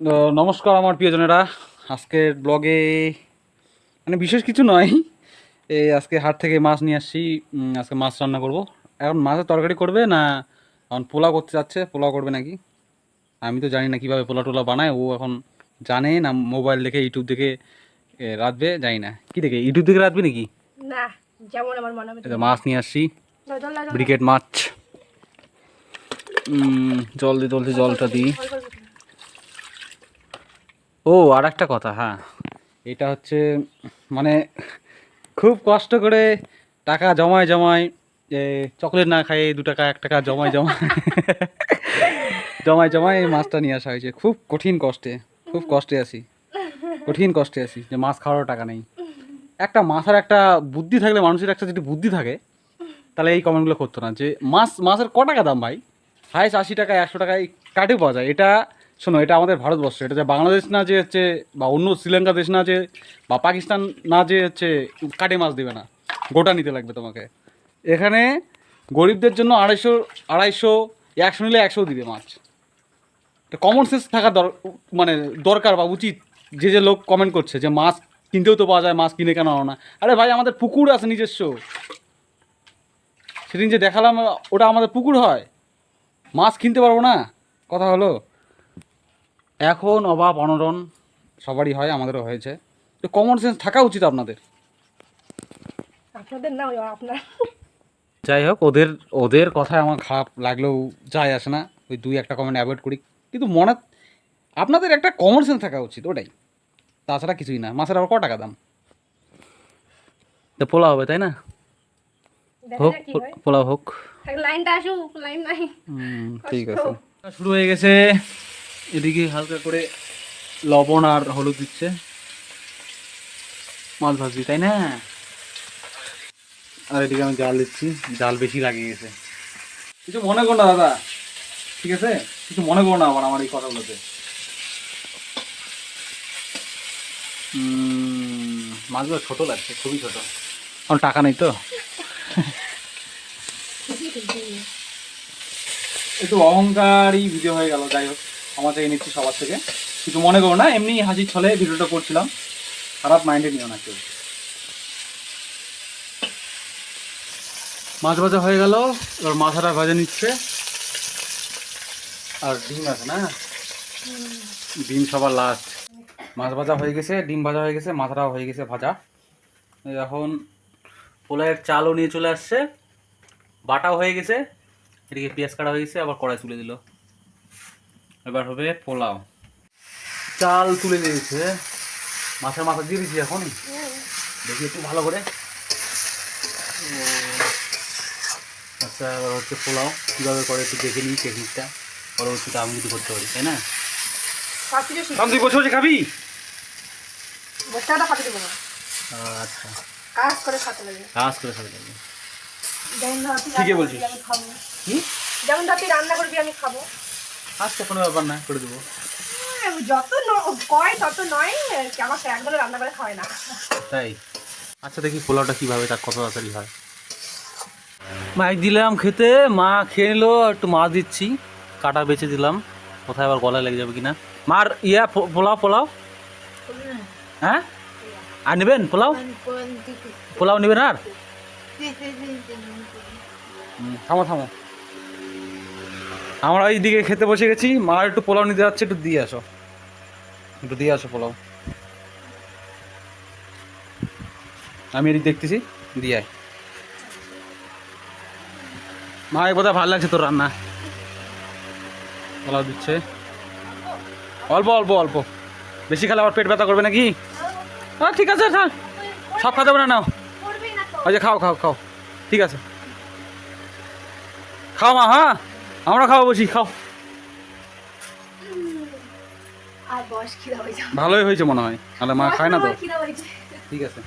নমস্কার আমার প্রিয়জনেরা আজকের ব্লগে মানে বিশেষ কিছু নয় এই আজকে হাট থেকে মাছ নিয়ে আসছি আজকে মাছ রান্না করব এখন মাছের তরকারি করবে না এখন পোলাও করতে যাচ্ছে পোলাও করবে নাকি আমি তো জানি না কীভাবে পোলা টোলা বানায় ও এখন জানে না মোবাইল দেখে ইউটিউব দেখে রাঁধবে জানি না কি দেখে ইউটিউব দেখে রাঁধবে নাকি না যেমন আমার মনে হবে মাছ নিয়ে আসছি ব্রিকেট মাছ জল দিয়ে জলদি জলটা দিই। ও আর একটা কথা হ্যাঁ। এটা হচ্ছে মানে খুব কষ্ট করে টাকা জমায় জমায় চকলেট না খাইয়ে দু টাকা, এক টাকা জমায় জমায় জমায় জমায় এই মাছটা নিয়ে আসা হয়েছে। খুব কঠিন কষ্টে, খুব কষ্টে আছি। কঠিন কষ্টে আছি যে মাছ খাওয়ারও টাকা নেই। একটা মাছের একটা বুদ্ধি থাকলে, মানুষের একটা যদি বুদ্ধি থাকে, তাহলে এই কমেন্টগুলো করতো না। যে মাছ, মাছের ক টাকা দাম ভাই? হাইস্ট আশি টাকা একশো টাকায় কাটেও পাওয়া যায়। এটা শোনো, এটা আমাদের ভারতবর্ষ, এটা যে বাংলাদেশ না যে হচ্ছে, বা অন্য শ্রীলঙ্কা দেশ না যে, বা পাকিস্তান না যে হচ্ছে, কাটে মাছ দেবে না, গোটা নিতে লাগবে তোমাকে। এখানে গরিবদের জন্য আড়াইশো আড়াইশো, একশো নিলে একশো দিবে মাছ। এটা কমন সেন্স থাকা দর মানে দরকার বা উচিত। যে যে লোক কমেন্ট করছে যে মাছ কিনতেও তো পাওয়া যায়, মাছ কিনে কেন না। আরে ভাই, আমাদের পুকুর আছে নিজস্ব। সেদিন যে দেখালাম, ওটা আমাদের পুকুর হয়। মাছ কিনতে পারব না? কথা হলো? এখন অভাব অনটন সবারই হয় আমাদেরও হয়েছে। তো কমন সেন্স থাকা উচিত আপনাদের। আপনাদের না আপনার। যাই হোক ওদের ওদের কথায় আমার খারাপ লাগলেও যায় আসে না। ওই দুই একটা কমেন্ট অ্যাভয়েড করি। কিন্তু মনে আপনাদের একটা কমন সেন্স থাকা উচিত ওটাই। তাছাড়া কিছুই না। মাছের আবার ক টাকা দাম? তো পোলা হবে তাই না? হোক হয়। পোলাও হোক। লাইনটা আসুক লাইন নাই। হুম, ঠিক আছে। শুরু হয়ে গেছে। এদিকে হালকা করে লবণ আর হলুদ দিচ্ছে। মাছ ভাজবি তাই না? আর এদিকে আমি জাল দিচ্ছি জাল বেশি লাগিয়ে গেছে। কিছু মনে করো না দাদা। ঠিক আছে? কিছু মনে করো না আবার আমার এই কথাগুলোতে। উম, মাছগুলো ছোট লাগছে খুবই ছোট। আমার টাকা নেই তো? একটু অহংকারই ভিডিও হয়ে গেল যাই হোক। আমার থেকে নিচ্ছি সবার থেকে। কিছু মনে করো না এমনি হাসির ছলে ভিডিওটা করছিলাম। খারাপ মাইন্ডে নিও না কেউ। মাছ ভাজা হয়ে গেল, এবার মাথাটা ভাজা নিচ্ছে। আর ডিম আছে না? ডিম সবার লাস্ট মাছ ভাজা হয়ে গেছে, ডিম ভাজা হয়ে গেছে, মাথাটাও হয়ে গেছে ভাজা। এখন পোলাইয়ের চালও নিয়ে চলে আসছে। বাটাও হয়ে গেছে, এদিকে পেঁয়াজ কাটা হয়ে গেছে, আবার কড়াই তুলে দিল। এবার হবে পোলাও। চাল তুলে দিয়েছে মাছের মাথা দিয়ে দিয়েছি এখন। দেখি একটু ভালো করে। ও, আচ্ছা এবার হচ্ছে পোলাও। কীভাবে করে একটু দেখে নিই টেকনিকটা পরবর্তীতে আমি কিছু করতে পারি তাই না? তুই বসে বসে খাবি? আচ্ছা। কাজ করে খাতে কাজ করে ঠিকই বলছিস। খাব। যেমন রান্না করবি আমি খাব। আচ্ছা কোনো ব্যাপার না করে দেবো। হ্যাঁ, যত কয় তত নয় আমার একবারে রান্না করে খাওয়ায় না। তাই? আচ্ছা দেখি পোলাওটা কীভাবে তার কত তাড়াতাড়ি হয়। মাইক দিলাম খেতে মা খেয়ে নিলো একটু মাছ দিচ্ছি কাটা বেছে দিলাম। কোথায় আবার গলায় লেগে যাবে কিনা? মার ইয়া পোলাও পোলাও? হ্যাঁ? আর নেবেন পোলাও? পোলাও নেবেন আর? হুম, থামো থামো। আমরা এইদিকে খেতে বসে গেছি। মা একটু পোলাও নিতে যাচ্ছে একটু দিয়ে আসো। একটু দিয়ে আসো পোলাও। আমি এদিক দেখতেছি দিয়ে আয়। মা এক বোধহয় ভালো লাগছে তোর রান্না। পোলাও দিচ্ছে। অল্প অল্প অল্প। বেশি খেলে আবার পেট ব্যথা করবে নাকি? হ্যাঁ ঠিক আছে থাক সব খাতে হবে না নাও। যে খাও খাও খাও। ঠিক আছে। খাও মা হ্যাঁ? আমরা খাওয়া বসি খাও। ভালোই হয়েছে মনে হয় তাহলে মা খায় না তো। ঠিক আছে।